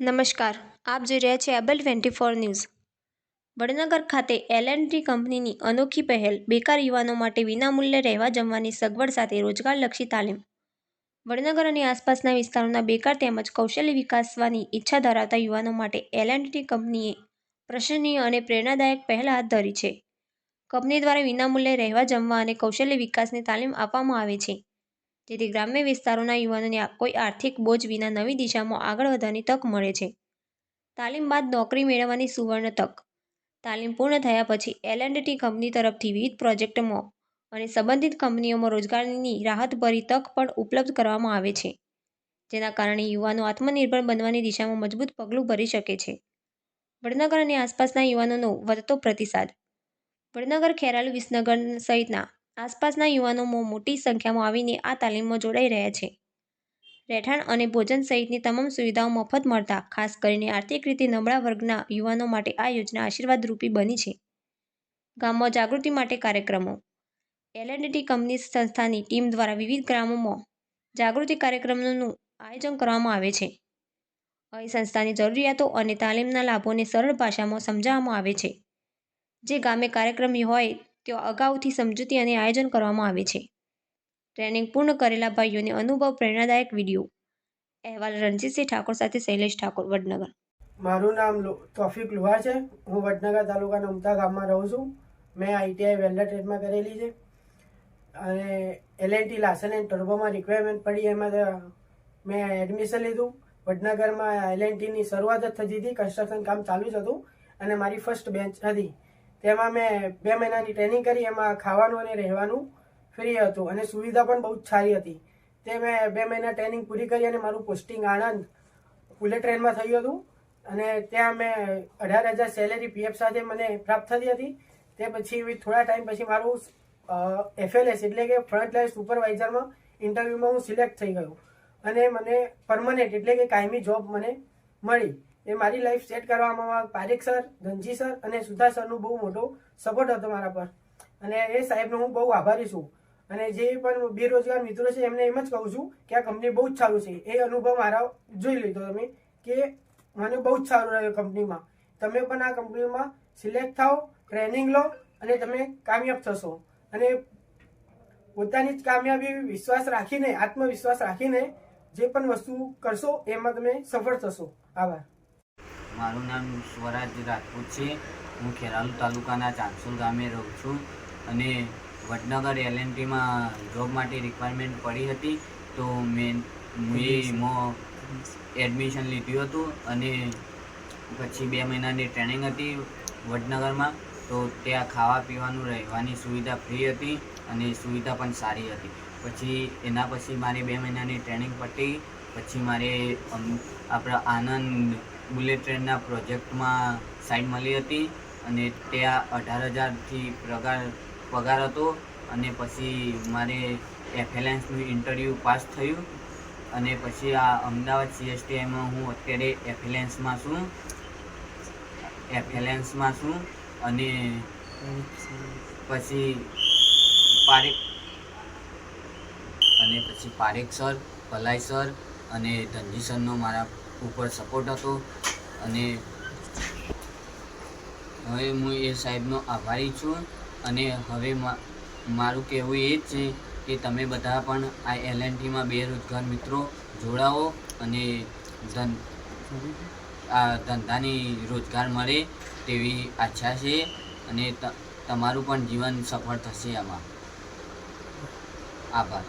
નમસ્કાર, આપ જોઈ રહ્યા છે able twenty four news. Vadnagar ખાતે એલ એન્ડ ટી કંપનીની અનોખી પહેલ, બેકાર યુવાનો માટે વિનામૂલ્યે રહેવા જમવાની સગવડ સાથે રોજગારલક્ષી તાલીમ. વડનગર અને આસપાસના વિસ્તારોના બેકાર તેમજ કૌશલ્ય વિકાસવાની ઈચ્છા ધરાવતા યુવાનો માટે એલ એન્ડ ટી કંપનીએ પ્રશંસનીય અને પ્રેરણાદાયક પહેલ હાથ ધરી છે. કંપની દ્વારા વિનામૂલ્યે રહેવા જમવા અને કૌશલ્ય વિકાસની તાલીમ આપવામાં આવે છે. જેથી ગ્રામ્ય વિસ્તારોના યુવાનોને કોઈ આર્થિક બોજ વિના નવી દિશામાં આગળ વધવાની તક મળે છે. તાલીમ બાદ નોકરી મેળવવાની સુવર્ણ તક. તાલીમ પૂર્ણ થયા પછી એલ એન્ડ ટી કંપની તરફથી વિવિધ પ્રોજેક્ટમાં અને સંબંધિત કંપનીઓમાં રોજગારની રાહતભરી તક પણ ઉપલબ્ધ કરવામાં આવે છે, જેના કારણે યુવાનો આત્મનિર્ભર બનવાની દિશામાં મજબૂત પગલું ભરી શકે છે. વડનગર અને આસપાસના યુવાનોનો વધતો પ્રતિસાદ. વડનગર, ખેરાલુ, વિસનગર સહિતના આસપાસના યુવાનોમાં મોટી સંખ્યામાં આવીને આ તાલીમમાં જોડાઈ રહ્યા છે. રહેઠાણ અને ભોજન સહિતની તમામ સુવિધાઓ મફત મળતા, ખાસ કરીને આર્થિક રીતે નબળા વર્ગના યુવાનો માટે આ યોજના આશીર્વાદરૂપી બની છે. ગામમાં જાગૃતિ માટે કાર્યક્રમો. એલ એન્ડ કંપની સંસ્થાની ટીમ દ્વારા વિવિધ ગ્રામોમાં જાગૃતિ કાર્યક્રમોનું આયોજન કરવામાં આવે છે. અહીં સંસ્થાની જરૂરિયાતો અને તાલીમના લાભોને સરળ ભાષામાં સમજાવવામાં આવે છે. જે ગામે કાર્યક્રમ હોય ત્યાં અગાઉથી સમજૂતી અને આયોજન કરવામાં આવે છે. ટ્રેનિંગ પૂર્ણ કરેલા ભાઈઓને અનુભવ પ્રેરણાદાયક વીડિયો. અહેવાલ રણજીતસિંહ ઠાકોર સાથે શૈલેષ ઠાકોર, વડનગર. મારું નામ તોફિક લુહાર છે. હું વડનગર તાલુકાના ઉમતા ગામમાં રહું છું. મેં આઈટીઆઈ વેલ્ડર ટ્રેડમાં કરેલી છે. અને એલએનટી લાસન એન્ડ ટર્બોમાં રિક્વાયરમેન્ટ પડી, એમાં મેં એડમિશન લીધું. વડનગરમાં એલએનટીની શરૂઆત જ થતી હતી. કન્સ્ટ્રક્શન કામ ચાલુ જ હતું. અને મારી ફર્સ્ટ બેન્ચ હતી. તેમાં મેં બે મહિનાની ટ્રેનિંગ કરી, એમાં ખાવાનું અને રહેવાનું ફ્રી હતું અને સુવિધા પણ બહુ જ સારી હતી. તે મેં બે મહિના ટ્રેનિંગ પૂરી કરી અને મારું પોસ્ટિંગ આણંદ બુલેટ ટ્રેનમાં થયું હતું. અને ત્યાં મેં અઢાર હજાર સેલેરી પીએફ સાથે મને પ્રાપ્ત થતી હતી. તે પછી થોડા ટાઈમ પછી મારું એફએલએસ એટલે કે ફ્રન્ટ લાઇન સુપરવાઇઝરમાં ઇન્ટરવ્યૂમાં હું સિલેક્ટ થઈ ગયો. અને મને પરમનન્ટ એટલે કે કાયમી જોબ મને મળી. એ મારી લાઈફ સેટ કરવામાં પારેખ સર ગંજી સર અને સુધા સરનો બહુ મોટો સપોર્ટ હતો મારા પર. અને એ સાહેબનો હું બહુ આભારી છું. અને જે પણ બેરોજગાર મિત્રો છે, એમને એમ જ કહું છું કે આ કંપની બહુ જ સારું છે. એ અનુભવ મારા જોઈ લીધો તમે કે મને બહુ જ સારું રહ્યું કંપનીમાં તમે પણ આ કંપનીમાં સિલેક્ટ થાઓ ટ્રેનિંગ લો અને તમે કામયાબ થશો. અને પોતાની જ કામયાબી વિશ્વાસ રાખીને, આત્મવિશ્વાસ રાખીને જે પણ વસ્તુ કરશો, એમાં તમે સફળ થશો. આભાર. મારું નામ સ્વરાજ રાજપૂત છે. હું ખેરાલુ તાલુકાના ચાંસોલ ગામે રહું છું અને વડનગર એલએનટીમાં જોબ માટે રિક્વાયરમેન્ટ પડી હતી. તો મેં મેં એમાં એડમિશન લીધું હતું અને પછી બે મહિનાની ટ્રેનિંગ હતી વડનગરમાં. તો ત્યાં ખાવા પીવાનું રહેવાની સુવિધા ફ્રી હતી અને સુવિધા પણ સારી હતી. પછી એના પછી મારી બે મહિનાની ટ્રેનિંગ પતી. પછી મારે આપણા આનંદ બુલેટ ટ્રેનના પ્રોજેક્ટમાં સાઈન મળી હતી અને ત્યાં અઢાર હજારથી પગાર પગાર હતો અને પછી મારે એફએલએન્સનું ઇન્ટરવ્યૂ પાસ થયું અને પછી આ અમદાવાદ સીએસટીઆઈમાં હું અત્યારે એફએલએન્સમાં છું. એફએલએન્સમાં છું અને પછી પારેખ અને પછી પારેખ સર, ભલાઈ સર અને ધનજી સરનો મારા ઉપર સપોર્ટ હતો. અને હવે હું એ સાહેબનો આભારી છું. અને હવે મારું કહેવું એ જ છે કે તમે બધા પણ આ એલએનટીમાં બેરોજગાર મિત્રો જોડાઓ અને ધન, આ ધંધાની રોજગાર મળે તેવી આશા છે અને તમારું પણ જીવન સફળ થશે આમાં. આભાર.